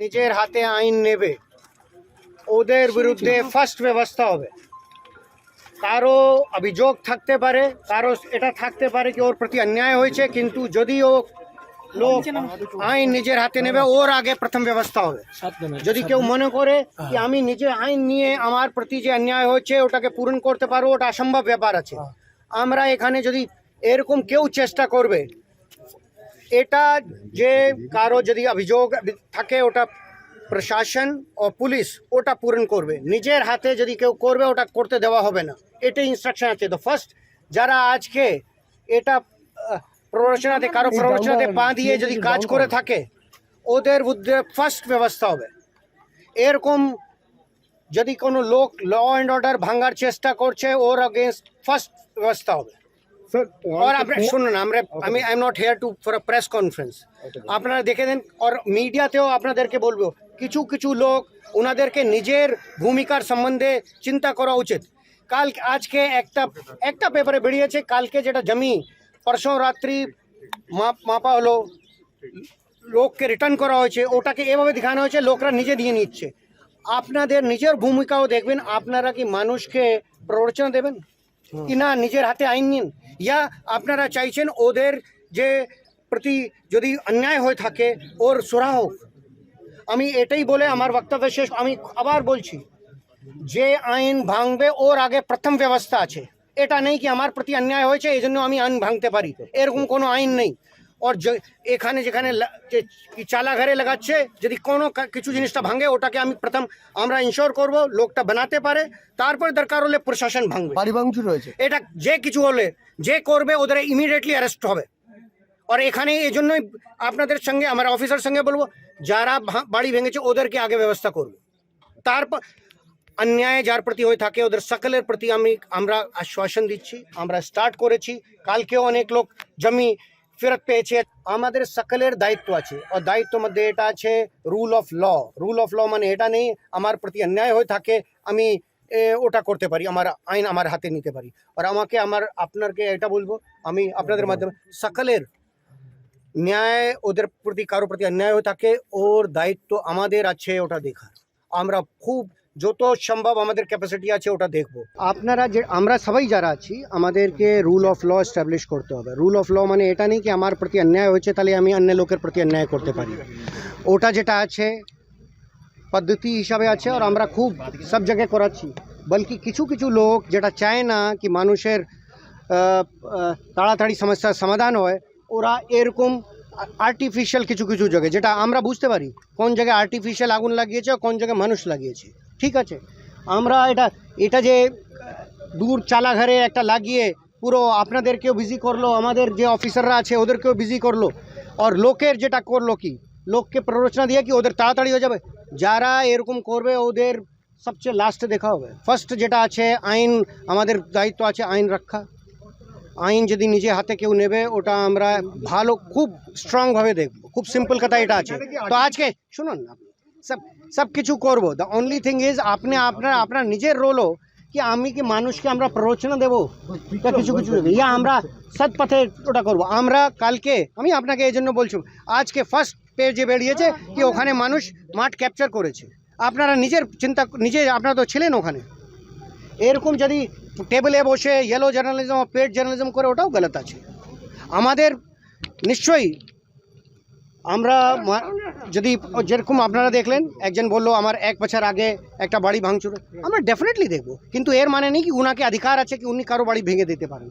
নিজের হাতে আইন নেবে। ওদের বিরুদ্ধে ফার্স্ট ব্যবস্থা হবে। কারও অভিযোগ থাকতে পারে কারও এটা থাকতে পারে কি ওর প্রতি অন্যায় হয়েছে কিন্তু যদি ও লোক আইন নিজের হাতে নেবে ওর আগে প্রথম ব্যবস্থা হবে। যদি কেউ মনে করে কি আমি নিজে আইন নিয়ে আমার প্রতি যে অন্যায় হয়েছে ওটাকে পূরণ করতে পারব ওটা অসম্ভব ব্যাপার আছে। আমরা এখানে যদি এরকম কেউ চেষ্টা করবে এটা যে কারও যদি অভিযোগ থাকে ওটা প্রশাসন ও পুলিশ ওটা পূরণ করবে। নিজের হাতে যদি কেউ করবে ওটা করতে দেওয়া হবে না। এটাই ইনস্ট্রাকশন আছে। তো ফার্স্ট যারা আজকে এটা প্ররোচনাতে কারও প্ররোচনাতে পা দিয়ে যদি কাজ করে থাকে ওদের বিরুদ্ধে ফার্স্ট ব্যবস্থা হবে। এরকম যদি কোনো লোক ল অ্যান্ড অর্ডার ভাঙার চেষ্টা করছে ওর অগেনস্ট ফার্স্ট ব্যবস্থা হবে। और आप I am not here to for a press कन्फारेंसारा देखे दिन और मीडिया के बोलो किचू लोक उन्दा के निजे चिंता उचित। कल आज के एक पेपर बढ़िया कल के जमी परशु रि मापा हलो लोक के रिटर्न करना दिखाना लोकरा निजे दिए निच्छे निजे भूमिकाओ देखें अपनारा कि मानुष के प्ररचना देवें कि ना हाथे आईन नीन ইয়া আপনারা চাইছেন ওদের যে প্রতি যদি অন্যায় হয়ে থাকে ওর সুরা হোক আমি এটাই বলে আমার বক্তব্য শেষ আমি আবার বলছি যে আইন ভাঙবে ওর আগে প্রথম ব্যবস্থা আছে এটা নেই কি আমার প্রতি অন্যায় হয়েছে এই জন্য আমি আইন ভাঙতে পারি এরকম কোনো আইন নেই ওর এখানে যেখানে যে চালা ঘরে লাগাচ্ছে যদি কোনো কিছু জিনিসটা ভাঙে ওটাকে আমি প্রথম আমরা ইনশোর করব লোকটা বানাতে পারে তারপরে দরকার হলে প্রশাসন ভাঙবে বাড়ি ভাঙচুর রয়েছে। এটা যে কিছু হলে যে করবে ওদের ইমিডিয়েটলি অ্যারেস্ট হবে। আর এখানে এই জন্যই আপনাদের সঙ্গে আমার অফিসার সঙ্গে বলব যারা বাড়ি ভেঙেছে ওদেরকে আগে ব্যবস্থা করব। তারপর অন্যায় যার প্রতি হয়ে থাকে ওদের সকলের প্রতি আমি আমরা আশ্বাসন দিচ্ছি আমরা স্টার্ট করেছি। কালকেও অনেক লোক জমি ফেরত পেয়েছে। আমাদের সকলের দায়িত্ব আছে। আর দায়িত্ব মধ্যে এটা আছে rule of law rule of law মানে এটা নেই, আমার প্রতি অন্যায় হয়ে থাকে, আমি ওটা করতে পারি, আমার আইন আমার হাতে নিতে পারি। আর আমাকে আমার আপনাকে এটা বলব, আমি আপনাদের মাধ্যমে, সকলের ন্যায়, ওদের প্রতি কারও প্রতি অন্যায় হয়ে থাকে, ওর দায়িত্ব আমাদের আছে ওটা দেখার। আমরা খুব যত সম্ভব আমাদের ক্যাপাসিটি আছে ওটা দেখব। আপনারা যে, আমরা সবাই যারা আছি, আমাদেরকে রুল অফ ল এস্টাবলিশ করতে হবে। রুল অফ ল মানে এটা নেই কি আমার প্রতি অন্যায় হয়েছে, তাহলে আমি অন্য লোকের প্রতি অন্যায় করতে পারি। ওটা যেটা আছে, পদ্ধতি হিসাবে আছে, আর আমরা খুব সব জায়গায় করাচ্ছি। বলকি কিছু কিছু লোক যেটা চায় না কি মানুষের তাড়াতাড়ি সমস্যার সমাধান হয়, ওরা এরকম আর্টিফিশিয়াল কিছু কিছু জায়গায়, যেটা আমরা বুঝতে পারি কোন জায়গায় আর্টিফিশিয়াল আগুন লাগিয়েছে কোন জায়গায় মানুষ লাগিয়েছে। ঠিক আছে? আমরা এটা এটা যে দূর চালাঘরে একটা লাগিয়ে পুরো আপনাদেরকেও বিজি করল, আমাদের যে অফিসাররা আছে ওদেরকেও বিজি করল, আর লোকের যেটা করল কি, লোককে প্ররোচনা দিয়ে কি ওদের তাড়াতাড়ি হয়ে যাবে? যারা এরকম করবে, ওদের সবচেয়ে লাস্টে দেখা হবে। ফার্স্ট যেটা আছে, আইন, আমাদের দায়িত্ব আছে আইন রক্ষা। আইন যদি নিজে হাতে কেউ নেবে, ওটা আমরা ভালো, খুব স্ট্রংভাবে দেখব। খুব সিম্পল কথা এটা আছে। তো আজকে শুনুন, সব সব কিছু করব। দ্য অনলি থিং ইজ আপনি, আপনার আপনার নিজের রোলও কি আমি কি মানুষকে আমরা প্ররোচনা দেবো? তা কিছু কিছু ইয়া আমরা সৎ পথে ওটা করব। আমরা কালকে, আমি আপনাকে এই জন্য বলছি, আজকে ফার্স্ট পেজে বেরিয়েছে কি ওখানে মানুষ মাঠ ক্যাপচার করেছে। আপনারা নিজের চিন্তা, নিজে, আপনারা তো ছিলেন ওখানে। এরকম যদি টেবিলে বসে ইয়েলো জার্নালিজম পেড জার্নালিজম করে, ওটাও গলত আছে। আমাদের নিশ্চয়ই আমরা যদি যেরকম আপনারা দেখলেন, একজন বলল, আমার এক বছর আগে একটা বাড়ি ভাঙচুর আমরা ডেফিনেটলি দেখব। কিন্তু এর মানে নেই কি, উনাকে অধিকার আছে কি, উনি কারও বাড়ি ভেঙে দিতে পারেন।